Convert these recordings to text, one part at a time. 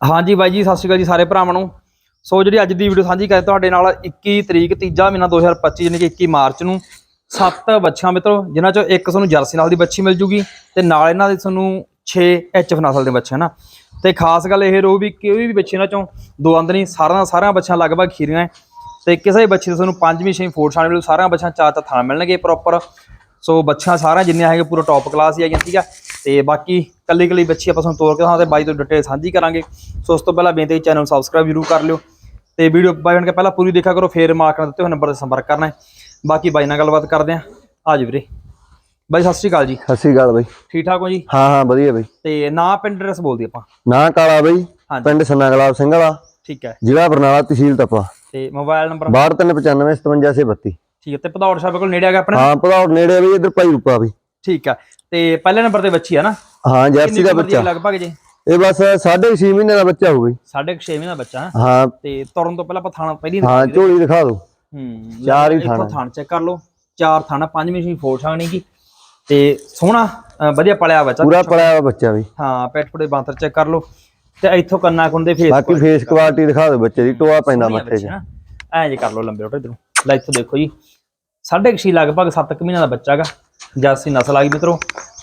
ਹਾਂਜੀ ਬਾਈ ਜੀ, ਸਤਿ ਸ਼੍ਰੀ ਅਕਾਲ ਜੀ ਸਾਰੇ ਭਰਾਵਾਂ ਨੂੰ। ਸੋ ਜਿਹੜੀ ਅੱਜ ਦੀ ਵੀਡੀਓ ਸਾਂਝੀ ਕਰ ਤੁਹਾਡੇ ਨਾਲ 21 ਤਰੀਕ, ਤੀਜਾ ਮਹੀਨਾ 2025 ਯਾਨੀ ਕਿ 21 ਮਾਰਚ ਨੂੰ ਸੱਤ ਬੱਚਿਆਂ ਮਿੱਤਰੋ, ਜਿਨ੍ਹਾਂ ਚੋਂ ਇੱਕ ਤੁਹਾਨੂੰ ਜਰਸੀ ਨਾਲ ਦੀ ਬੱਚੀ ਮਿਲ ਜੂਗੀ ਤੇ ਨਾਲ ਇਹਨਾਂ ਦੇ ਤੁਹਾਨੂੰ 6 ਐਚਐਫ ਨਸਲ ਦੇ ਬੱਚੇ, ਹਨ? ਤੇ ਖਾਸ ਗੱਲ ਇਹ ਰਹੂ ਵੀ ਕੋਈ ਵੀ ਬੱਚੇ ਇਹਨਾਂ ਚੋਂ ਦੋ ਆਂਦਨੀ ਨਹੀਂ, ਸਾਰਿਆਂ ਸਾਰਿਆਂ ਬੱਚਿਆਂ ਲਗਭਗ ਖੀਰੀਆਂ ਹੈ। ਤੇ ਕਿਸੇ ਵੀ ਬੱਚੇ ਦੇ ਤੁਹਾਨੂੰ ਪੰਜਵੀਂ, ਛੇਵੀਂ ਫੋਰਥ ਸ਼ਾਨ ਮਿਲੂ, ਸਾਰਿਆਂ ਬੱਚਿਆਂ ਚਾਰ ਚਾਰ ਥਾਂ ਮਿਲਣਗੇ ਪ੍ਰੋਪਰ ਸੋ ਬੱਚਿਆਂ ਸਾਰਿਆਂ ਜਿੰਨੀਆਂ ਹੈਗੇ ਪੂਰਾ ਟੌਪ ਕਲਾਸ ਹੀ ਹੈਗੀਆਂ, ਠੀਕ ਆ ਤੇ ਬਾਕੀ ਕੱਲੀ ਕੱਲੀ ਬੱਚੀ ਆਪਾਂ ਤੁਹਾਨੂੰ ਤੋਰ ਕੇ ਦਿਖਾਉਂਦੇ ਬਾਈ ਤੋਂ ਡਿਟੇਲ ਸਾਂਝੀ ਕਰਾਂਗੇ। ਸੋ ਉਸ ਤੋਂ ਪਹਿਲਾਂ ਬੇਨਤੀ ਹੈ ਚੈਨਲ ਸਬਸਕ੍ਰਾਈਬ ਜ਼ਰੂਰ ਕਰ ਲਿਓ ਤੇ ਵੀਡੀਓ ਬਾਈ ਬਣ ਕੇ ਪਹਿਲਾਂ ਪੂਰੀ ਦੇਖਿਆ ਕਰੋ ਫੇਰ ਮਾਰਕ ਦਿੱਤੇ ਹੋਏ ਨੰਬਰ ਤੇ ਸੰਪਰਕ ਕਰਨਾ ਹੈ। ਬਾਕੀ ਬਾਈ ਨਾਲ ਗੱਲਬਾਤ ਕਰਦੇ ਆਂ ਆ ਜੀ ਵੀਰੇ। ਬਾਈ ਸਤਿ ਸ਼੍ਰੀ ਅਕਾਲ ਜੀ। ਸਤਿ ਸ਼੍ਰੀ ਅਕਾਲ ਬਈ। ਠੀਕ ਠਾਕ ਹੋ ਜੀ? ਹਾਂ ਹਾਂ ਵਧੀਆ ਬਈ। ਤੇ ਨਾਂ ਪਿੰਡ ਐਡਰੈਸ ਬੋਲਦੀ ਆਪਾਂ। ਨਾਂ ਕਾਲਾ ਬਈ ਹਾਂਜੀ। ਪਿੰਡ ਸੰਨਾ ਗੁਲਾਬ ਸਿੰਘ ਵਾਲਾ। ਠੀਕ ਹੈ। ਜ਼ਿਲ੍ਹਾ ਬਰਨਾਲਾ ਤਹਿਸੀਲ ਤਪਾ। ਤੇ ਮੋਬਾਈਲ ਨੰਬਰ 6295575632 ਠੀਕ ਹੈ ਤੇ ਪਧੌੜ ਸਾਹਿਬ ਕੋਲ ਨੇੜੇ ਆ ਗਿਆ ਆਪਣੇ? ਹਾਂ ਭਦੌੜ ਨੇੜੇ ਆ ਬਈ ਇਧਰ ਭਾਈ ਰੂਪਾ ਬਈ। ਠੀਕ ਆ ਤੇ ਪਹਿਲੇ ਨੰਬਰ ਤੇ ਬੱਚੀ ਆ ਨਾ? ਹਾਂ ਜਰਸੀ ਦਾ ਬੱਚਾ। ਲਗਭਗ ਜੀ? ਇਹ ਬਸ 6.5 ਮਹੀਨੇ ਦਾ ਬੱਚਾ ਹੋ ਗਈ ਸਾਢੇ ਕੁ ਛੇ ਮਹੀਨੇ ਦਾ ਬੱਚਾ ਹੈ। ਤੇ ਤੁਰਨ ਤੋਂ ਪਹਿਲਾਂ ਆਪਾਂ ਥਾਣਾ ਪਹਿਲੀ ਹਾਂ ਝੋਲੀ ਦਿਖਾ ਦਿਓ। ਹੂੰ ਚਾਰ ਹੀ ਥਾਣਾ। ਥਾਣ ਚੈੱਕ ਕਰ ਲਓ। ਚਾਰ ਥਾਣਾ ਪੰਜਵੀਂ ਛੀ ਫੋਰ ਛਾਣੀ ਕੀ ਤੇ ਸੋਹਣਾ ਵਧੀਆ ਪਲਿਆ ਬੱਚਾ। ਪੂਰਾ ਹੋਇਆ ਬੱਚਾ ਬਈ ਹਾਂ ਪੈਟ ਪੁੜੇ ਬਾਂਤਰ ਚੈੱਕ ਕਰ ਲਓ। ਤੇ ਇੱਥੋਂ ਕੰਨਾ ਕੁੰਦੇ ਫੇਸ ਬਾਕੀ ਫੇਸ ਕੁਆਲਿਟੀ ਦਿਖਾ ਦਿਓ। ਬੱਚੇ ਦੀ ਟੋਆ ਪੈਂਦਾ ਮੱਥੇ 'ਚ ਐਂ ਜੇ ਕਰ ਲਓ ਲੰਬੇ ਰੋਟੇ ਇਧਰੋਂ। ਲੈ ਇੱਥੋਂ ਦੇਖੋ ਜੀ। ਸਾਢੇ ਕੁ ਛੇ ਲਗਭਗ 7 ਕੁ ਮਹੀਨਿਆਂ ਦਾ ਬੱਚਾ ਹੈਗਾ ਜਰਸੀ ਨਸਲ ਆ ਗਈ ਮਿੱਤਰੋ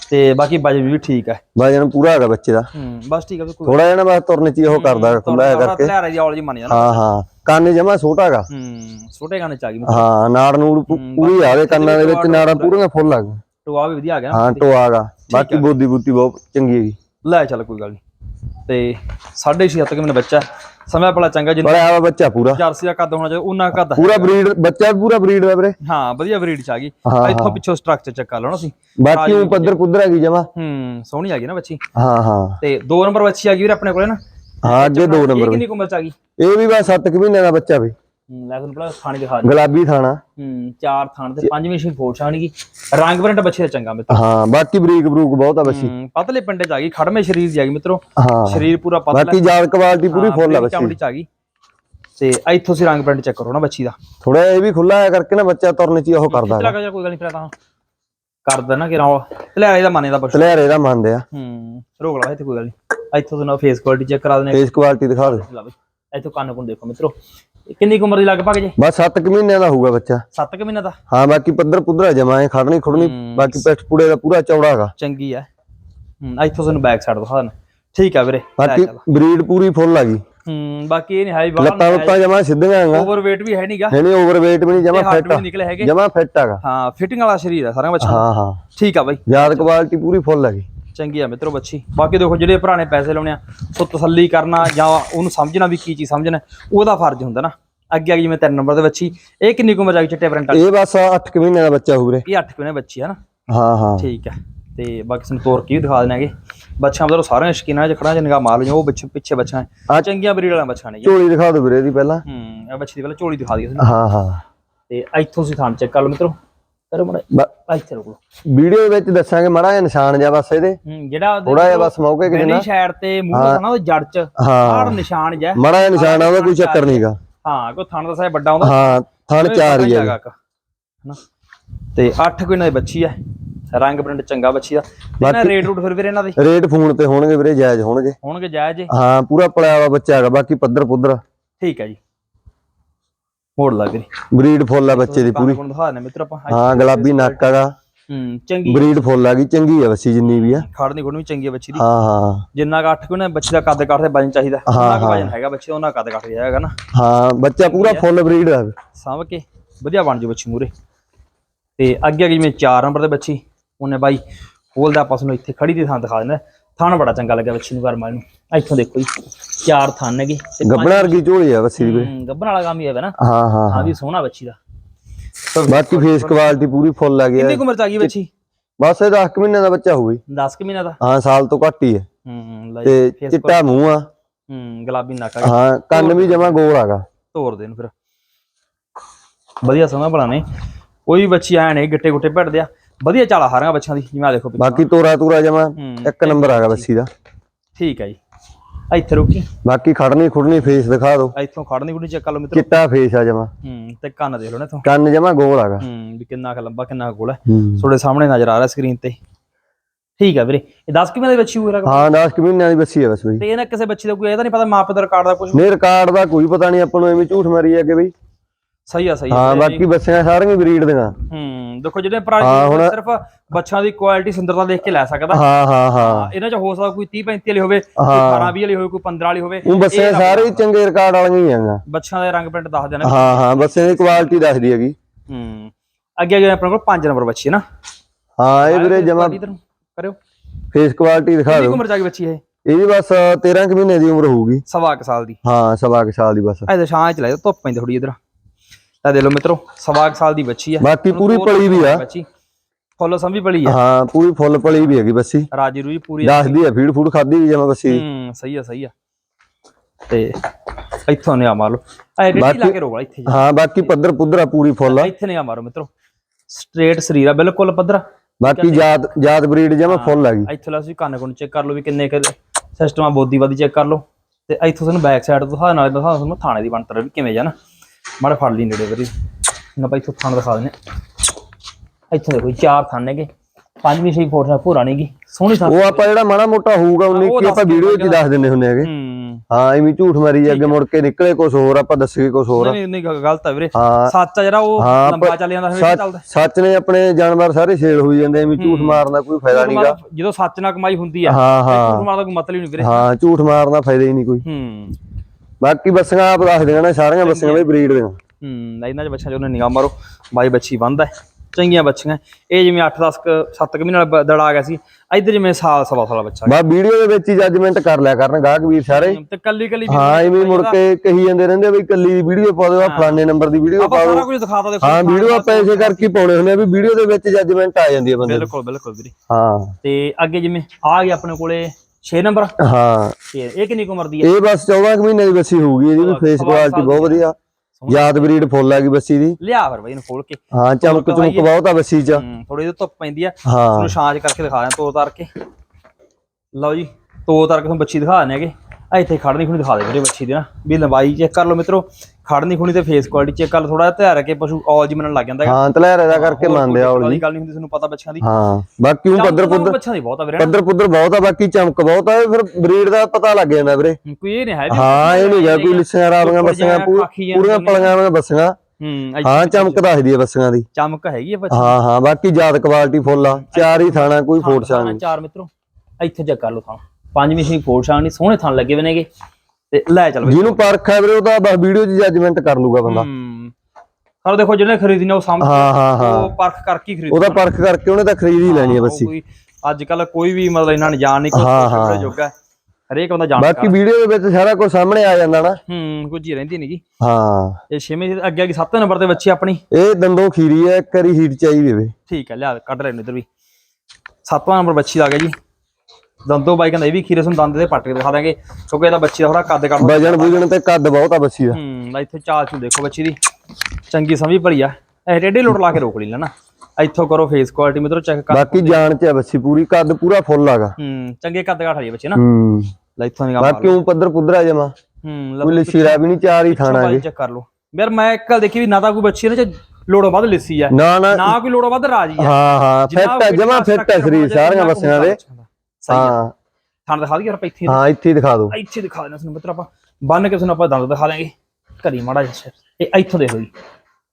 ਤੇ ਬਾਕੀ ਵਜਨ ਵੀ ਠੀਕ ਹੈ ਵਜਨ ਪੂਰਾ ਹੈਗਾ ਬੱਚੇ ਦਾ। ਹੂੰ ਬਸ ਠੀਕ ਹੈ ਵੀ ਕੋਈ ਥੋੜਾ ਜਿਹਾ ਨਾ ਬਸ ਤੁਰਨ 'ਚ ਉਹ ਕਰਦਾ ਖੁੱਲਾ ਜਿਹਾ ਕਰਕੇ। ਲੈ ਰਹੀ ਔਲ ਜੀ ਮੰਨ ਜਾਣਾ ਹਾਂ ਹਾਂ ਕੰਨ ਜਮਾ ਛੋਟਾ ਹੈਗਾ। ਹੂੰ ਛੋਟੇ ਗਾਣੇ ਚ ਆ ਗਈ ਹਾਂ ਨਾੜ ਨੂੜ ਪੂਰੀ ਆਵੇ ਕੰਨਾਂ ਦੇ ਵਿੱਚ ਨਾੜਾਂ ਪੂਰੀਆਂ ਫੁੱਲ ਲੱਗ ਟੋਆ ਵੀ ਵਧੀਆ ਆ ਗਿਆ। ਹਾਂ ਟੋਆ ਹੈਗਾ ਬਾਕੀ ਬੋਦੀ ਬੂਤੀ ਬਹੁਤ ਚੰਗੀ ਹੈਗੀ। ਲੈ ਚੱਲ ਕੋਈ ਗੱਲ ਨਹੀਂ ਤੇ 6.5 ਤੱਕ ਮੈਨੂੰ ਬੱਚਾ? ਸਮੇਂ ਭਲਾ ਚੰਗਾ ਜਿੰਨਾ ਬੜਾ ਆਵਾ ਬੱਚਾ ਪੂਰਾ। ਜਰਸੀ ਦਾ ਕੱਦ ਹੋਣਾ ਚਾਹੀਦਾ ਉਹਨਾਂ ਕੱਦ। ਪੂਰਾ ਬਰੀਡ ਬੱਚਾ ਪੂਰਾ ਬਰੀਡ ਦਾ ਵੀਰੇ। ਹਾਂ ਵਧੀਆ ਬਰੀਡ ਚ ਆ ਗਈ। ਇੱਥੋਂ ਪਿੱਛੋਂ ਸਟਰਕਚਰ ਚੈੱਕ ਕਰ ਨਾ ਅਸੀਂ ਬਾਕੀ ਉਹ ਪੱਧਰ ਪੁੱਧਰ ਹੈਗੀ ਜਮਾ। ਹੂੰ ਸੋਹਣੀ ਆ ਗਈ ਨਾ ਬੱਚੀ। ਹਾਂ ਹਾਂ। ਤੇ ਦੋ ਨੰਬਰ ਬੱਚੀ ਆ ਗਈ ਵੀਰ ਆਪਣੇ ਕੋਲੇ ਨਾ। ਹਾਂ ਅੱਗੇ ਦੋ ਇਹ ਨੰਬਰ ਕਿੰਨੀ ਕੁ ਉਮਰ ਚ ਆ ਗਈ? ਇਹ ਵੀ ਬਸ 7 ਮਹੀਨੇ ਦਾ ਬੱਚਾ ਵੀ। ਲੈ ਤੁਹਾਨੂੰ ਪਹਿਲਾਂ ਥਾਣੀ ਦਿਖਾ ਦੇ ਗੁਲਾਬੀ ਥਾਣਾ। ਹੂੰ ਚਾਰ ਥਾਣ ਤੇ ਪੰਜਵੀਂ ਛੇ ਫੋਰ ਛਾਣਗੀ। ਰੰਗ ਬਰੰਟ ਬੱਚੇ ਦਾ ਚੰਗਾ ਮਿੱਤਰ। ਹਾਂ ਬਾਕੀ ਬਰੀਕ ਬਰੂਕ ਬਹੁਤ ਆ ਬੱਚੀ। ਪਤਲੇ ਪਿੰਡੇ ਚ ਆ ਗਈ ਖੜਮੇ ਸਰੀਰ ਦੀ ਆ ਗਈ ਮਿੱਤਰੋ। ਹਾਂ। ਸਰੀਰ ਪੂਰਾ ਪਤਲਾ। ਬਾਕੀ ਜਾਲ ਕੁਆਲਿਟੀ ਪੂਰੀ ਫੁੱਲ ਆ ਬਰੀਕ ਚਮੜੀ ਬੱਚੀ ਚ ਆ ਗਈ। ਤੇ ਇੱਥੋਂ ਸੀ ਰੰਗ ਪ੍ਰਿੰਟ ਚੈੱਕ ਕਰੋ ਨਾ ਬੱਚੀ ਦਾ। ਥੋੜਾ ਇਹ ਵੀ ਖੁੱਲਾ ਹੈ ਕਰਕੇ ਨਾ ਬੱਚਾ ਤੁਰਨ 'ਚ ਉਹ ਕਰਦਾ ਲੱਗਾ ਜਾ ਕੋਈ ਗੱਲ ਨਹੀਂ ਫਿਰ ਤਾਂ ਕਰ ਦੇਣਾ ਕਿ ਨਾ ਲੈ ਇਹਦਾ ਮਾਨੇ ਦਾ ਬਸ ਤਲੇਰੇ ਦਾ ਮੰਨਦੇ ਆ। ਹੂੰ ਰੋਕ ਲਾ ਇੱਥੇ ਕੋਈ ਗੱਲ ਨਹੀਂ ਇੱਥੋਂ ਤੋਂ ਫੇਸ ਕੁਆਲਿਟੀ ਚੈੱਕ ਕਰਾ ਦੇਣੇ। ਫੇਸ ਕੁਆਲਿਟੀ ਦਿਖਾ ਬਈ ਇੱਥੋਂ ਕੰਨ ਕੁੰਨ ਦੇਖੋ ਮਿੱਤਰੋ। ਕਿੰਨੀ ਕੁ ਉਮਰ ਦੀ ਲਗਭਗ ਜੇ? ਬਸ 7 ਮਹੀਨਿਆਂ ਦਾ ਹੋਊਗਾ ਬੱਚਾ। 7 ਕੁ ਮਹੀਨਾ ਦਾ? ਹਾਂ ਬਾਕੀ ਪੱਧਰ ਪੁੱਧਰ ਜਮਾ ਹੈ ਖੜਨੀ ਖੁੜਨੀ ਬਾਕੀ ਪਿੱਠ ਪੂੜੇ ਦਾ ਪੂਰਾ ਚੌੜਾ ਹੈਗਾ। ਚੰਗੀ ਆ ਹੂੰ ਇੱਥੋਂ ਤੁਹਾਨੂੰ ਬੈਕ ਸਾਈਡ ਦਿਖਾ ਦੇਣਾ ਠੀਕ ਆ ਵੀਰੇ ਬਾਕੀ। ਬਰੀਡ ਪੂਰੀ ਫੁੱਲ ਆ ਗਈ ਹੂੰ ਬਾਕੀ ਇਹ ਨਹੀਂ ਹਾਈ ਲੱਤਾਂ ਬਾਹਰ ਲੁੱਤਾਂ ਜਮਾ ਸਿੱਧੀਆਂ ਹੈਗਾ ਓਵਰ weight ਵੀ ਹੈ ਨਹੀਂਗਾ ਹੈ ਨਹੀਂ ਓਵਰਵੇਟ ਵੀ ਨਹੀਂ ਜਮਾ ਫਿੱਟ ਹੈਗੇ। ਜਮਾ ਫਿੱਟ ਹੈਗਾ। ਹਾਂ ਫਿਟਿੰਗ ਵਾਲਾ ਸਰੀਰ ਆ ਸਾਰਾ ਬੱਚਾ ਹਾਂ ਹਾਂ। ਠੀਕ ਆ ਬਾਈ। ਯਾਦ ਕੁਆਲਿਟੀ ਪੂਰੀ ਫੁੱਲ ਹੈਗੀ ਚੰਗੀ ਆ ਮਿੱਤਰੋ ਬੱਚੀ। ਬਾਕੀ ਦੇਖੋ ਜਿਹੜੇ ਭਰਾ ਨੇ ਪੈਸੇ ਲਾਉਣੇ ਆ ਸੋ ਤਸੱਲੀ ਕਰਨਾ ਜਾਂ ਉਹਨੂੰ ਸਮਝਣਾ ਵੀ ਕੀ ਚੀਜ਼ ਸਮਝਣਾ ਉਹਦਾ ਫਰਜ਼ ਹੁੰਦਾ ਨਾ। ਅੱਗੇ ਆ ਗਈ ਜਿਵੇਂ ਤਿੰਨ ਨੰਬਰ ਦੇ ਬੱਚੀ। ਇਹ ਕਿੰਨੀ ਕੁ ਉਮਰ ਜਾ ਗਈ ਚਿੱਟੇ ਇਹ ਬਸ 8 ਮਹੀਨੇ ਦਾ ਬੱਚਾ ਹੋਊ ਵੀਰੇ। ਇਹ 8 ਕਿਉਂ ਬੱਚੀ ਹੈ ਨਾ? ਹਾਂ ਹਾਂ। ਠੀਕ ਹੈ ਤੇ ਬਾਕੀ ਸਾਨੂੰ ਤੋਰ ਕੇ ਦਿਖਾ ਦੇਣਾਗੇ ਬੱਚਿਆਂ ਬਦਲੋ ਸਾਰਿਆਂ ਸ਼ਕੀਨਾਂ ਚ ਖੜਾ ਚ ਨਿਗਾਹ ਮਾਰ ਲਿਓ ਉਹ ਪਿੱਛੇ ਪਿੱਛੇ ਬੱਚਾ ਹੈ ਆ ਚੰਗੀਆਂ ਬਰੀਡ ਵਾਲਾ ਬੱਚਾ ਨੇ ਝੋਲੀ ਦਿਖਾ ਦਿਓ ਵੀਰੇ ਦੀ ਪਹਿਲਾਂ। ਹੂੰ ਇਹ ਬੱਚੀ ਦੀ ਪਹਿਲਾਂ ਝੋਲੀ ਦਿਖਾ ਦਈਏ ਹਾਂ ਹਾਂ। ਤੇ ਇੱਥੋਂ ਤੁਸੀਂ ਥਾਣ ਚੈੱਕ ਕਰ ਲਓ ਮਿੱਤਰੋ। ਕਰੋ ਮੜਾ ਇੱਥੇ ਰੁਕ। ਲਓ ਵੀਡੀਓ ਵਿੱਚ ਦੱਸਾਂਗੇ ਮਾੜਾ ਜਿਹਾ ਨਿਸ਼ਾਨ ਜਿਹਾ ਬਸ ਇਹਦੇ। ਜਿਹੜਾ ਥੋੜਾ ਜਿਹਾ ਬਸ ਮੌਕੇ ਕਿ ਬੈਣੀ ਸਾਈਡ ਤੇ ਮੂੰਹ ਨਾ ਉਹ ਜੜ ਚ। ਹਾਂ। ਆੜ ਨਿਸ਼ਾਨ ਜਿਹਾ। ਮਾੜਾ ਜਿਹਾ ਨਿਸ਼ਾਨ ਆ ਉਹਦਾ ਕੋਈ ਚੱਕਰ ਨਹੀਂਗਾ। ਹਾਂ ਕੋਈ ਥਣ ਦਾ ਸਾਇ ਵੱਡਾ ਹੁੰਦਾ। ਹਾਂ ਥਣ ਚਾਰ ਹੀ ਹੈ ਤੇ 8 ਕੋਈ ਦੀ ਬੱਚੀ ਹੈ ਰੰਗ ਪ੍ਰਿੰਟ ਚੰਗਾ ਬੱਚੀ ਦਾ ਇਹਨਾਂ ਰੇਟ ਰੂਟ ਫਿਰ ਵੀਰੇ ਇਹਨਾਂ ਦੇ? ਰੇਟ ਫੋਨ ਤੇ ਹੋਣਗੇ ਵੀਰੇ ਜਾਇਜ਼ ਹੋਣਗੇ। ਹੋਣਗੇ ਜਾਇਜ਼ ਹਾਂ ਪੂਰਾ ਪੜਿਆ ਬੱਚਾ ਹੈਗਾ ਬਾਕੀ ਪੱਧਰ ਪੁੱਧਰ ਠੀਕ ਹੈ ਜੀ। ਮੋੜ ਲਾ ਵੀਰੇ ਬਰੀਡ ਫੁੱਲ ਆ ਬੱਚੇ ਦੀ ਪੂਰੀ। ਕੋਣ ਦਿਖਾ ਦੇਣੇ ਮਿੱਤਰ ਆਪਾਂ। ਹਾਂ ਗੁਲਾਬੀ ਨੱਕ ਹੈਗਾ ਹੂੰ ਚੰਗੀ ਬਰੀਡ ਫੁੱਲ ਆ ਗਈ ਚੰਗੀ ਆ ਬੱਚੀ ਜਿੰਨੀ ਵੀ ਆ। ਖੜਨੀ ਖੁੜਨੀ ਵੀ ਚੰਗੀ ਹੈ ਬੱਚੀ ਦੀ। ਹਾਂ ਹਾਂ। ਜਿੰਨਾ ਕੁ 8 ਕੋਈ ਨਾ ਬੱਚੀ ਦਾ ਕੱਦ ਕਾਠ ਤੇ ਵਜਨ ਚਾਹੀਦਾ। ਉਹਨਾਂ ਕੁ ਵਜਨ ਹੈਗਾ ਬੱਚੀ ਉਹਨਾਂ ਕੱਦ ਕਾਠ ਹੈਗਾ ਨਾ। ਹਾਂ ਬੱਚਾ ਪੂਰਾ ਫੁੱਲ ਬਰੀਡ ਆ। ਸਾਂਭ ਕੇ ਵਧੀਆ ਬਣ ਜੂ ਬੱਚੀ ਮੂਰੇ। ਤੇ ਅੱਗੇ ਅੱਗੇ ਜਿਵੇਂ 4 ਨੰਬਰ ਦੇ ਬੱਚੀ ਉਹਨੇ ਬਾਈ ਖੋਲਦਾ ਆਪਾਂ ਨੂੰ ਇੱਥੇ ਖੜੀ ਦੀ ਥਾਂ ਦਿਖਾ ਦਿੰਦਾ ਥਾਣ ਬੜਾ ਚੰਗਾ ਲੱਗਿਆ ਬੱਚੀ ਨੂੰ ਨੂੰ। ਇੱਥੋਂ ਦੇਖੋ ਜੀ ਚਾਰ ਥਾਂ ਨੇਗੇ ਗੱਬਣਾ ਵਰਗੀ ਝੋਲੀ ਆ ਬੱਚੀ ਦੀ ਗੱਭਣ ਵਾਲਾ ਕੰਮ ਹੀ ਨਾ। ਹਾਂ ਹਾਂ ਹਾਂ। ਵੀ ਸੋਹਣਾ ਬੱਚੀ ਦਾ। ਬਾਕੀ ਫੇਸ ਕੁਆਲਿਟੀ ਪੂਰੀ ਫੁੱਲ ਆ ਕਿੰਨੀ ਗਿਆ ਕੁ ਉਮਰ ਚ ਆ ਗਈ ਬੱਚੀ? ਬਸ ਇਹ 10 ਮਹੀਨੇ ਦਾ ਬੱਚਾ ਹੋਊਗੀ। 10 ਕਿ ਮਹੀਨਾ ਦਾ? ਹਾਂ ਸਾਲ ਤੋਂ ਘੱਟ ਹੀ ਹੈ। ਹੂੰ ਤੇ ਚਿੱਟਾ ਮੂੰਹ ਆ। ਹੂੰ ਗੁਲਾਬੀ ਨੱਕ ਆ ਹਾਂ ਕੰਨ ਵੀ ਜਮਾ ਗੋਲ ਹੈਗਾ ਤੋਰ ਦੇ ਨੂੰ ਫਿਰ। ਵਧੀਆ ਸਮਾਂ ਬਣਾਣੇ ਕੋਈ ਬੱਚੀ ਐ ਨਹੀਂ ਗਿੱਟੇ ਗੁੱਟੇ ਭੱਟਦੇ ਆ। ਵਧੀਆ ਚਾਲਾ ਹਾਰਾਂ ਬੱਚਿਆਂ ਦੀ ਜਿਵੇਂ ਆ ਦੇਖੋ ਪਿੱਛੇ। ਬਾਕੀ ਤੋਰਾ ਤੂਰਾ ਜਮਾ ਹੂੰ ਇੱਕ ਨੰਬਰ ਹੈਗਾ ਬੱਚੀ। ਦਾ। ਠੀਕ ਹੈ ਜੀ। ਇੱਥੇ ਰੁਕੀ। ਬਾਕੀ ਖੜਨੀ ਖੁੜਨੀ ਫੇਸ ਦਿਖਾ ਦਿਓ। ਇੱਥੋਂ ਖੜਨੀ ਗੁੱਡੀ ਚੈੱਕ ਕਰ ਲਓ ਮਿੱਤਰੋ। ਚਿੱਟਾ ਫੇਸ ਆ ਜਮਾ। ਹੂੰ ਤੇ ਕੰਨ ਦੇਖ ਲਓ ਨਾ ਇੱਥੋਂ। ਕੰਨ ਜਮਾ ਗੋਲ ਹੈਗਾ। ਹੂੰ ਵੀ ਕਿੰਨਾ ਕੁ ਲੰਬਾ ਕਿੰਨਾ ਕੁ ਗੋਲ ਹੈ ਹੂੰ। ਤੁਹਾਡੇ ਸਾਹਮਣੇ ਨਜ਼ਰ ਆ ਰਿਹਾ ਸਕਰੀਨ ਤੇ। ਠੀਕ ਆ ਵੀਰੇ। ਇਹ 10 ਕਿਵੇਂ ਦੀ ਬੱਚੀ ਹੋਇਆ ਹਾਂ 10 ਕੁ ਮਹੀਨਿਆਂ ਦੀ ਬੱਸੀ ਹੈ ਬਸ ਬਈ। ਤੇ ਇਹਨਾਂ ਕਿਸੇ ਬੱਚੀ ਦਾ ਕੋਈ ਇਹਦਾ ਨਹੀਂ ਪਤਾ ਮਾਪੇ ਦਾ ਰਿਕਾਰਡ ਦਾ ਕੁਝ ਨਹੀਂ ਰਿਕਾਰਡ ਦਾ ਕੋਈ ਪਤਾ ਨਹੀਂ ਆਪਾਂ ਨੂੰ ਐਵੇਂ ਝੂਠ ਮਾਰੀ ਅੱਗੇ ਬਈ। ਸਹੀ ਆ ਸਹੀ ਹਾਂ। ਬਾਕੀ ਬੱਸੀਆਂ ਸਾਰੀਆਂ ਬਰੀਡ ਦੀਆਂ। ਹੂੰ ਦੇਖੋ ਜਿਹੜੇ ਪ੍ਰਾਈਸ ਸਿਰਫ ਬੱਚਿਆਂ ਦੀ ਕੁਆਲਿਟੀ ਸੁੰਦਰਤਾ ਦੇਖ ਕੇ ਲੈ ਸਕਦਾ। ਹਾਂ ਹਾਂ ਹਾਂ। ਇਹਨਾਂ ਚ ਹੋ ਸਕਦਾ ਕੋਈ 30 35 ਵਾਲੀ ਹੋਵੇ ਕੋਈ ਹਾਂ। 18 20 ਵਾਲੀ ਹੋਵੇ ਕੋਈ 15 ਵਾਲੀ ਹੋਵੇ। ਉਹ ਨਾ ਸਾਰੇ ਚੰਗੇ ਰਿਕਾਰਡ ਵਾਲੀਆਂ ਹੀ ਆਂਗਾ ਬੱਚਿਆਂ ਦੇ ਰੰਗ ਪ੍ਰਿੰਟ ਦੱਸ ਦੇਣਾ ਹਾਂ ਹਾਂ ਬੱਸੀਆਂ ਦੀ ਕੁਆਲਿਟੀ ਦੱਸਦੀ ਹੈਗੀ। ਹੂੰ ਅੱਗੇ ਅੱਗੇ ਆਪਣੇ ਕੋਲ 5 ਨੰਬਰ ਬੱਚੀ ਹੈ ਨਾ। ਹਾਂ ਇਹ ਵੀਰੇ ਜਮਾ ਕਰਿਓ। ਫੇਸ ਕੁਆਲਿਟੀ ਦਿਖਾ ਦਿਓ। ਉਮਰ ਜਾ ਕੇ ਬੱਚੀ ਹੈ ਇਹਦੀ ਬਸ 13 ਕੁ ਮਹੀਨੇ ਦੀ ਉਮਰ ਹੋਊਗੀ। ਸਵਾ ਕੁ ਸਾਲ ਦੀ। ਹਾਂ ਸਵਾ ਕੁ ਸਾਲ ਦੀ ਬਸ। ਐ ਛਾਂ ਚ ਲੈ ਧੁੱਪ ਪੈਂਦੀ ਥੋੜੀ ਇਧਰ। ਤਾਂ ਦੇ ਲਓ ਮਿੱਤਰੋ ਸਵਾ ਸਾਲ ਦੀ ਬੱਚੀ ਆ। ਬਾਕੀ ਪੂਰੀ ਪਲੀ ਵੀ ਆ। ਬੱਚੀ। ਫੁੱਲ ਸੰਭੀ ਪਲੀ ਆ। ਹਾਂ ਪੂਰੀ ਫੁੱਲ ਪਲੀ ਵੀ ਹੈਗੀ ਬੱਸੀ। ਰਾਜੀ ਰੂਜੀ ਪੂਰੀ ਆ। ਦੱਸਦੀ ਹੈ ਫੀਡ ਫੂਡ ਖਾਦੀ ਵੀ ਜਮਾ ਬੱਸੀ। ਹੂੰ ਸਹੀ ਆ ਸਹੀ ਆ। ਤੇ ਇੱਥੋਂ ਨੇ ਆ ਮਾਰ ਐ ਡੇਢੀ ਲਾ ਕੇ ਰੋਕ ਇੱਥੇ ਹਾਂ ਬਾਕੀ ਪੱਧਰ ਪੁੱਧਰ ਆ ਪੂਰੀ ਫੁੱਲ। ਆ ਇੱਥੇ ਨੇ ਆ ਮਾਰੋ ਮਿੱਤਰੋ। ਸਟ੍ਰੇਟ ਸਰੀਰ ਆ ਬਿਲਕੁਲ ਪੱਧਰਾ। ਬਾਕੀ ਜਾਤ ਜਾਤ ਬਰੀਡ ਜਮਾ ਫੁੱਲ ਹੈਗੀ। ਇੱਥੇ ਲਾ ਤੁਸੀਂ ਕੰਨ ਕੁੰਨ ਚੈੱਕ ਕਰ ਲਓ ਵੀ ਕਿੰਨੇ ਕੁ ਸਿਸਟਮ ਆ ਬੋਦੀ ਵਾਦੀ ਚੈੱਕ ਕਰ ਲਓ। ਤੇ ਇੱਥੋਂ ਤੁਹਾਨੂੰ ਬੈਕ ਸਾਈਡ ਤੋਂ ਦਿਖਾ ਨਾਲ ਦਿਖਾ ਤੁਹਾਨੂੰ ਥਾਣੇ ਦੀ ਬਣਤਰ ਵੀ ਕਿਵੇਂ ਜਾ ਨਾ ਮਾੜਾ ਫੜ ਲਈ ਨੇੜੇ ਵਰੀ। ਨਾ ਭਾਈ ਥਾਣ ਦਿਖਾ ਹਾਂ। ਇੱਥੇ ਦੇਖੋ ਚਾਰ ਥਾਂ ਨੇਗੇ। ਪੰਜਵੀਂ ਛੇ ਫੋਟ ਨਾਲ ਭੂਰਾ ਨਹੀਂਗੀ ਸੋਹਣੀ ਥਾਂ। ਉਹ ਆਪਾਂ ਜਿਹੜਾ ਮਾੜਾ ਮੋਟਾ ਹੋਊਗਾ ਉਹਨੇ ਉਹ ਕੀ ਆਪਾਂ ਵੀਡੀਓ 'ਚ ਹੀ ਦੱਸ ਦਿੰਦੇ ਹੁੰਦੇ ਹੈਗੇ। ਹੂੰ। ਹਾਂ ਐਵੇਂ ਝੂਠ ਮਾਰੀ ਜਾ ਅੱਗੇ ਮੁੜ ਕੇ ਨਿਕਲੇ ਕੁਝ ਹੋਰ ਆਪਾਂ ਦੱਸੀਏ ਕੁਝ ਹੋਰ। ਨਹੀਂ ਨਹੀਂ ਗਲਤ ਆ ਵੀਰੇ। ਹਾਂ। ਸੱਚ ਆ ਜਿਹੜਾ ਉਹ ਹਾਂ, ਲੰਬਾ ਚੱਲ ਜਾਂਦਾ ਹਮੇਸ਼ਾ ਚੱਲਦਾ। ਸੱਚ ਨੇ ਆਪਣੇ ਜਾਨਵਰ ਸਾਰੇ ਛੇੜ ਹੋਈ ਜਾਂਦੇ ਐਵੇਂ ਝੂਠ ਮਾਰਨ ਦਾ ਕੋਈ ਫਾਇਦਾ ਨਹੀਂਗਾ। ਜਦੋਂ ਸੱਚ ਨਾਲ ਕਮਾਈ ਹੁੰਦੀ ਆ ਹਾਂ ਹਾਂ। ਝੂਠ ਮਾਰਨ ਦਾ ਕੋਈ ਮਤਲਬ ਹੀ ਨਹੀਂ ਵੀਰੇ। ਹਾਂ ਝੂਠ ਮਾਰਨ ਦਾ ਫਾਇਦਾ ਹੀ ਨਹੀਂ ਕੋਈ। ਹੂੰ। ਬਾਕੀ ਬੱਸੀਆਂ ਆਪ ਦੱਸ ਦੇਣਾ ਸਾਰੀਆਂ ਬੱਸੀਆਂ ਬਈ ਬਰੀਡ ਦੀਆਂ। ਹੂੰ ਇਹਨਾਂ ਚ ਬੱਚਾ ਜੋ ਨਿਗਾਹ ਮਾਰੋ ਬਾਈ ਬੱਚੀ ਬੰਦਾ ਚੰਗੀਆਂ ਬੱਚੀਆਂ ਇਹ ਜਿਵੇਂ 8 10 7 ਮਹੀਨੇ ਬ- ਦੜ ਆ ਗਿਆ ਸੀ ਇੱਧਰ ਜਿਵੇਂ ਸਾਲ ਸਵਾ ਸਾਲਾ ਬੱਚਾ ਬਾ ਵੀਡੀਓ ਦੇ ਵਿੱਚ ਹੀ ਜੱਜਮੈਂਟ ਕਰ ਲਿਆ ਕਰਨ ਗਾਹਕ ਵੀਰ ਸਾਰੇ। ਤੇ ਕੱਲੀ ਕੱਲੀ ਹਾਂ ਐਵੇਂ ਮੁੜ ਕੇ ਕਹੀ ਜਾਂਦੇ ਰਹਿੰਦੇ ਬਈ ਕੱਲੀ ਦੀ ਵੀਡੀਓ ਪਾ ਦਿਓ ਆ ਫਲਾਣੇ ਨੰਬਰ ਦੀ ਵੀਡੀਓ ਪਾ ਸਾਰਾ ਦਿਓ ਕੁਝ ਦਿਖਾਤਾ ਦੇਖੋ ਹਾਂ ਵੀਡੀਓ ਆਪਾਂ ਇਸੇ ਕਰਕੇ ਹੀ ਪਾਉਣੇ ਹੁੰਦੇ ਆ ਵੀ ਵੀਡੀਓ ਦੇ ਵਿੱਚ ਜੱਜਮੈਂਟ ਆ ਜਾਂਦੀ ਹੈ ਬੰਦੇ ਦੀ। ਬਿਲਕੁਲ ਬਿਲਕੁਲ ਵੀਰੇ। ਹਾਂ। ਤੇ ਅੱਗੇ ਜਿਵੇਂ ਆ ਗਿਆ ਆਪਣੇ ਕੋਲੇ 6 ਨੰਬਰ? ਹਾਂ। ਇਹ ਕਿੰਨੀ ਕੁ ਉਮਰ ਦੀ ਹੈ ਇਹ ਬਸ 14 ਕੁ ਮਹੀਨੇ ਦੀ ਬੱਸੀ ਹੋਊਗੀ ਇਹਦੀ ਵੀ ਫੇਸ ਕੁਆਲਿਟੀ ਬਹੁਤ ਵਧੀਆ। ਯਾਦ ਬਰੀਡ ਫੁੱਲ ਹੈਗੀ ਬੱਸੀ ਦੀ। ਲਿਆ ਫਿਰ ਬਾਈ ਇਹਨੂੰ ਖੋਲ ਕੇ। ਹਾਂ ਚਮਕ ਚਮਕ ਬਹੁਤ ਆ ਬੱਸੀ 'ਚ। ਥੋੜੀ ਜਿਹੀ ਧੁੱਪ ਪੈਂਦੀ ਆ। ਹਾਂ। ਤੁਹਾਨੂੰ ਛਾਂਚ ਕਰਕੇ ਦਿਖਾ ਦਿਆਂ ਤੋ ਉਤਾਰ ਕੇ। ਲਓ ਜੀ ਤੋ ਉਤਾਰ ਕੇ ਤੁਹਾਨੂੰ ਬੱਚੀ ਦਿਖਾ ਦਿੰਦੇ ਹੈਗੇ। ਆ ਇੱਥੇ ਖੜਨੀ ਖੁਣੀ ਦਿਖਾ ਦੇ ਵੀਰੇ ਬੱਚੀ ਦੀ ਨਾ ਵੀ ਲੰਬਾਈ ਚੈੱਕ ਕਰ ਲਓ ਮਿੱਤਰੋ ਖੜਨੀ ਖੁਣੀ ਤੇ ਫੇਸ ਕੁਆਲਿਟੀ ਚੈੱਕ ਕਰ ਲਓ ਥੋੜਾ ਧਿਆਨ ਰੱਖੇ ਪਸ਼ੂ ਔਲ ਜੀ ਮੰਨਣ ਲੱਗ ਜਾਂਦਾ ਹਾਂ ਤਲੇਰੇ ਦਾ ਕਰਕੇ ਮੰਨਦੇ ਆ ਔਰ ਜੀ। ਗੱਲ ਨਹੀਂ ਹੁੰਦੀ ਤੁਹਾਨੂੰ ਪਤਾ ਬੱਚਿਆਂ ਦੀ। ਹਾਂ ਬਾਕੀ ਉਹ ਪੱਧਰ ਪੁੱਧਰ ਬੱਚਿਆਂ ਦੀ ਬਹੁਤ ਆ ਵੀਰੇ। ਪੱਧਰ ਪੁੱਧਰ ਬਹੁਤ ਆ ਬਾਕੀ ਚਮਕ ਬਹੁਤ ਆ ਫਿਰ ਬਰੀਡ ਦਾ ਪਤਾ ਲੱਗ ਜਾਂਦਾ ਵੀਰੇ। ਕੋਈ ਇਹ ਨਹੀਂ ਹੈ ਹਾਂ ਇਹ ਨਹੀਂ ਗਾ ਕੋਈ ਲਿੱਸਿਆਂ ਰਾਵੀਆਂ ਬੱਸੀਆਂ ਪੂਰੀਆਂ ਪਲੀਆਂ ਵਾਲੀਆਂ ਬੱਸੀਆਂ ਹੂੰ ਹਾਂ ਚਮਕ ਦੱਸਦੀ ਹੈ ਬੱਸੀਆਂ ਦੀ। ਚਮਕ ਹੈਗੀ ਆ ਬੱਚੀ ਹਾਂ ਹਾਂ ਬਾਕੀ ਜਾਤ ਕੁਆਲਿਟੀ ਫੁੱਲ ਆ ਚਾਰ ਹੀ ਥਾਣਾ ਕੋਈ ਫੋਟ ਛਾਂ ਚਾਰ ਮਿੱਤਰੋ ਇੱਥੇ ਚੈੱਕ ਕਰ ਲਓ ਥਾਂ। ਪੰਜਵੀਂ ਛੇ ਕੋਟ ਸ਼ਾਨ ਨਹੀਂ ਸੋਹਣੇ ਥਾਂ ਲੱਗੇ ਹੋਏ ਨੇਗੇ। ਤੇ ਲੈ ਚੱਲ ਬਈ। ਜਿਹਨੂੰ ਪਰਖ ਹੈ ਵੀਰੇ ਉਹ ਤਾਂ ਬਸ ਵੀਡੀਓ 'ਚ ਜੱਜਮੈਂਟ ਕਰ ਲੂਗਾ ਬੰਦਾ। ਹੂੰ। ਪਰ ਦੇਖੋ ਜਿਹਨੇ ਖਰੀਦਣੀ ਉਹ ਸਮਝ ਹਾਂ ਹਾਂ ਹਾਂ। ਉਹ ਪਰਖ ਕਰਕੇ ਹੀ ਖਰੀਦੋ ਉਹਦਾ ਪਰਖ ਕਰਕੇ ਉਹਨੇ ਤਾਂ ਖਰੀਦ ਹੀ ਲੈਣੀ ਹੈ ਬੱਸੀ। ਅੱਜ ਕੱਲ ਕੋਈ ਵੀ ਮਤਲਬ ਇਹਨਾਂ ਨੇ ਜਾਣ ਨਹੀਂ ਕੋਈ ਹਾਂ, ਹਾਂ। ਛੋਟੇ ਜੋਗਾ ਹਰੇਕ ਬੰਦਾ ਜਾਣ ਬਾਕੀ ਵੀਡੀਓ ਦੇ ਵਿੱਚ ਸਾਰਾ ਕੁਝ ਸਾਹਮਣੇ ਆ ਜਾਂਦਾ ਨਾ। ਹੂੰ ਕੁਝ ਹੀ ਰਹਿੰਦੀ ਨਹੀਂਗੀ ਹਾਂ। ਇਹ ਛੇਵੇਂ ਦੇ ਅੱਗੇ ਅੱਗੇ ਸੱਤਵੇਂ ਨੰਬਰ ਤੇ ਬੱਚੀ ਆਪਣੀ। ਇਹ ਦੰਦੋਂ ਖੀਰੀ ਹੈ ਇੱਕ ਵਾਰੀ ਹੀਟ ਚਾਹੀਦੀ ਹੋਵੇ। ਠੀਕ ਹੈ ਲਿਆ ਕੱਢ ਲੈਣ ਇਧਰ ਵੀ। ਸੱਤਵਾਂ ਨੰਬਰ ਬੱਚੀ ਆ ਗਿਆ ਜੀ। ਦੰਦੋ ਬਾਈ ਕਹਿੰਦਾ ਇਹ ਵੀ ਖੀਰੇ ਤੁਹਾਨੂੰ ਦੰਦ ਦੇ ਪੱਟ ਕੇ ਦਿਖਾ ਦਾਂਗੇ ਕਿਉਂਕਿ ਇਹਦਾ ਬੱਚੀ ਦਾ ਥੋੜਾ ਕੱਦ ਕੱਟ ਵਜਨ ਵੁਜਨ ਤੇ ਕੱਦ ਬਹੁਤ ਆ ਬੱਸੀ ਦਾ। ਹੂੰ ਲੈ ਇੱਥੇ ਚਾਲ ਚੂ ਦੇਖੋ ਬੱਚੀ ਦੀ। ਚੰਗੀ ਸਮਝ ਭਲੀ ਆ। ਇਹ ਟੇਢੇ ਲੋਟ ਲਾ ਕੇ ਰੋਕ ਲਈ ਲੈਣਾ ਇੱਥੋਂ ਕਰੋ ਫੇਸ ਕੁਆਲਿਟੀ ਮਿੱਤਰੋ ਚੈੱਕ ਕਰ ਬਾਕੀ ਜਾਣ ਚ ਆ ਬੱਸੀ ਪੂਰੀ ਕੱਦ ਪੂਰਾ ਫੁੱਲ ਆਗਾ। ਹੂੰ ਚੰਗੇ ਕੱਦ ਕਾਠ ਵਾਲੀ ਬੱਚੀ ਨਾ। ਹੂੰ। ਲੈ ਇੱਥੋਂ ਨਿਗਾਹ ਬਾਕੀ ਉਹ ਪੱਧਰ ਪੁੱਧਰਾ ਜਮਾ। ਹੂੰ ਕੋਈ ਲਿਸ਼ੀਰਾ ਵੀ ਨਹੀਂ ਚਾਰ ਹੀ ਥਾਣਾ ਬਾਈ ਹੈਗੇ। ਚੈੱਕ ਕਰ ਲਓ। ਯਾਰ ਮੈਂ ਇੱਕ ਗੱਲ ਦੇਖੀ ਵੀ ਨਾ ਤਾਂ ਕੋਈ ਬੱਚੀ ਨੇ ਚ ਲੋੜੋਂ ਵੱਧ ਲਿੱਸੀ ਆ। ਨਾ ਨਾ। ਨਾ ਕੋਈ ਲੋੜੋਂ ਵੱਧ ਰਾਜੀ ਆ। ਹਾਂ ਹਾਂ ਫਿੱਟ ਜਮਾ ਫਿੱਟ ਹੈ ਸਰੀਰ ਸਾਰੀਆਂ ਬੱਸੀਆਂ ਦੇ। ਸਹੀ ਆ। ਹਾਂ। ਥਣ ਦਿਖਾ ਦਈਏ ਆਪਾਂ ਇੱਥੇ ਹਾਂ ਇੱਥੇ ਹੀ ਦਿਖਾ ਦਿਓ। ਇੱਥੇ ਦਿਖਾ ਦੇਣਾ ਤੁਹਾਨੂੰ ਮਿੱਤਰ ਆਪਾਂ। ਬੰਨ ਕੇ ਤੁਹਾਨੂੰ ਆਪਾਂ ਦੰਦ ਦਿਖਾ ਦਾਂਗੇ ਘਰੀ ਮਾੜਾ ਜਿਹਾ ਇਹ ਇੱਥੋਂ ਦੇਖੋ ਜੀ।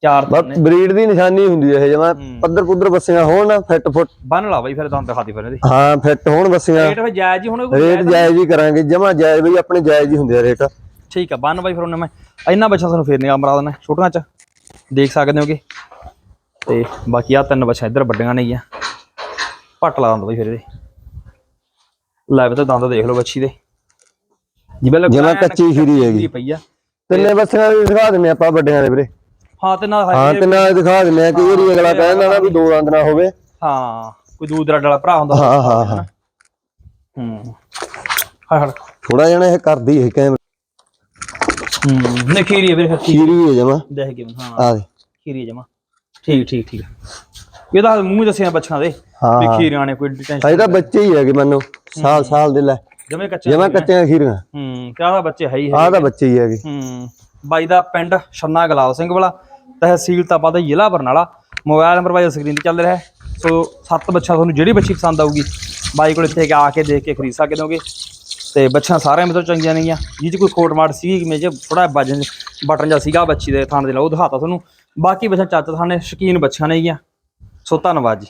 ਚਾਰ ਬਸ ਥਣ ਨੇ। ਬਰੀਡ ਦੀ ਨਿਸ਼ਾਨੀ ਹੁੰਦੀ ਹੈ ਇਹ ਜਮਾ। ਪੱਧਰ ਪੁੱਧਰ ਬੱਸੀਆਂ ਹੋਣ ਨਾ ਫਿੱਟ ਫੁੱਟ। ਬੰਨ ਲਾ ਬਾਈ ਫਿਰ ਦੰਦ ਦਿਖਾ ਦੀ ਫਿਰ ਇਹਦੇ। ਹਾਂ ਫਿੱਟ ਹੋਣ ਬੱਸੀਆਂ। ਰੇਟ ਫਿਰ ਜਾਇਜ਼ ਹੀ ਹੋਣਾ ਰੇਟ ਜਾਇਜ਼ ਹੀ ਕਰਾਂਗੇ। ਜਮਾ ਜਾਇਜ਼ ਬਈ ਆਪਣੇ ਜਾਇਜ਼ ਹੀ ਹੁੰਦੇ ਆ ਰੇਟ। ਠੀਕ ਆ ਬੰਨ ਬਾਈ ਫਿਰ ਉਹਨੇ ਮੈਂ। ਇੰਨਾ ਬੱਚਾ ਤੁਹਾਨੂੰ ਫੇਰ ਨਿਗਾਹ ਮਰਾ ਦੇਣਾ। ਛੋਟੀਆਂ ਚ। ਦੇਖ ਸਕਦੇ ਹੋਗੇ। ਤੇ ਬਾਕੀ ਆ ਤਿੰਨ ਬੱਚਾ ਇੱਧਰ ਵੱਡੀਆਂ ਨਹੀਂ ਆ ਪੱਟ ਲਾ ਦੰਦ ਬਾਈ ਫਿਰ ਇਹਦੇ। ਲੈ ਵੀ ਤਾਂ ਦੰਦ ਦੇਖ ਲਓ ਬੱਚੀ ਦੇ। ਜਿਵੇਂ ਲੱਗ ਜਮਾ ਕੱਚੀ ਖੀਰੀ ਹੈਗੀ। ਪਈ ਆ। ਤਿੰਨੇ ਬੱਸੀਆਂ ਦੀ ਦਿਖਾ ਦਿੰਨੇ ਆਪਾਂ ਵੱਡਿਆਂ ਦੇ ਵੀਰੇ। ਹਾਂ ਤੇ ਨਾ ਹਾਂ ਤੇ ਨਾਲ ਦਿਖਾ ਦਿੰਨੇ ਆ ਕਿ ਜਿਹੜੀ ਅਗਲਾ ਕਹਿੰਦਾ ਨਾ ਵੀ ਦੋ ਦੰਦ ਨਾ ਹੋਵੇ। ਹਾਂ ਕੋਈ ਦੂਰ ਦਰਾਡ ਵਾਲਾ ਭਰਾ ਹੁੰਦਾ। ਹਾਂ ਹਾਂ ਹਾਂ। ਹੂੰ। ਹਾਂ ਹਾਂ। ਥੋੜਾ ਜਣਾ ਇਹ ਕਰਦੀ ਹੈ ਕੈਮ ਹੂੰ ਨਹੀਂ ਖੀਰੀ ਹੈ ਵੀਰੇ ਖੀਰੀ। ਹੈ ਜਮਾ। ਦੇਖ ਕੇ ਹਾਂ। ਆ ਦੇ। ਖੀਰੀ ਜਮਾ। ਠੀਕ ਠੀਕ ਠੀਕ। ਇਹਦਾ ਮੂੰਹ ਦੱਸਿਆ ਬੱਚਿਆਂ ਦੇ। ਹਾਂ ਵੀ ਹਾਂ। ਖੀਰੀਆਂ ਨੇ ਕੋਈ ਟੈਨਸ਼ਨ ਇਹ ਤਾਂ ਬੱਚੇ ਹੀ ਹੈਗੇ ਮੈਨੂੰ ਸਾਲ ਸਾਲ ਦੇ ਲੈ। ਜਮੇ ਕੱਚੇ ਜਮਾ ਕੱਚੀਆਂ ਖੀਰੀਆਂ ਹੂੰ ਕਿਆ ਦਾ ਬੱਚੇ ਹੈ ਹੀ ਹੈ ਆਹ ਤਾਂ ਬੱਚੇ ਹੀ ਹੈਗੇ। ਹੂੰ ਬਾਈ ਦਾ ਪਿੰਡ ਛੰਨਾ ਗਲਾਬ ਸਿੰਘ ਵਾਲਾ ਤਹਿਸੀਲ ਤਪਾ ਦਾ ਜ਼ਿਲ੍ਹਾ ਬਰਨਾਲਾ। ਮੋਬਾਈਲ ਨੰਬਰ ਬਾਈ ਸਕਰੀਨ ਤੇ ਚੱਲ ਰਿਹਾ ਹੈ। ਸੋ ਸੱਤ ਬੱਚਾ ਤੁਹਾਨੂੰ ਜਿਹੜੀ ਬੱਚੀ ਪਸੰਦ ਆਊਗੀ ਬਾਈ ਕੋਲ ਇੱਥੇ ਆ ਕੇ ਦੇਖ ਕੇ ਖਰੀਦ ਸਕਦੇ ਹੋਗੇ। ਤੇ ਬੱਚਾ ਸਾਰਿਆਂ ਮਤਲਬ ਚੰਗੀਆਂ ਨੇਗੀਆਂ। ਜਿਹ 'ਚ ਕੋਈ ਖੋਟ ਮਾਰ ਸੀਗੀ ਕਿ ਮੇਜ ਥੋੜਾ ਵਜਨ ਬਟਨ ਜਿਹਾ ਸੀਗਾ ਬੱਚੀ ਦੇ ਥਾਣ ਦੇ ਨਾਲ ਉਹ ਦਿਖਾਤਾ ਤੁਹਾਨੂੰ। ਬਾਕੀ ਬੱਚਾ ਚੱਤ ਥਾਣੇ ਸ਼ਕੀਨ ਬੱਚਿਆਂ ਨੇਗੀਆਂ। ਸੋ ਧੰਨਵਾਦ ਜੀ।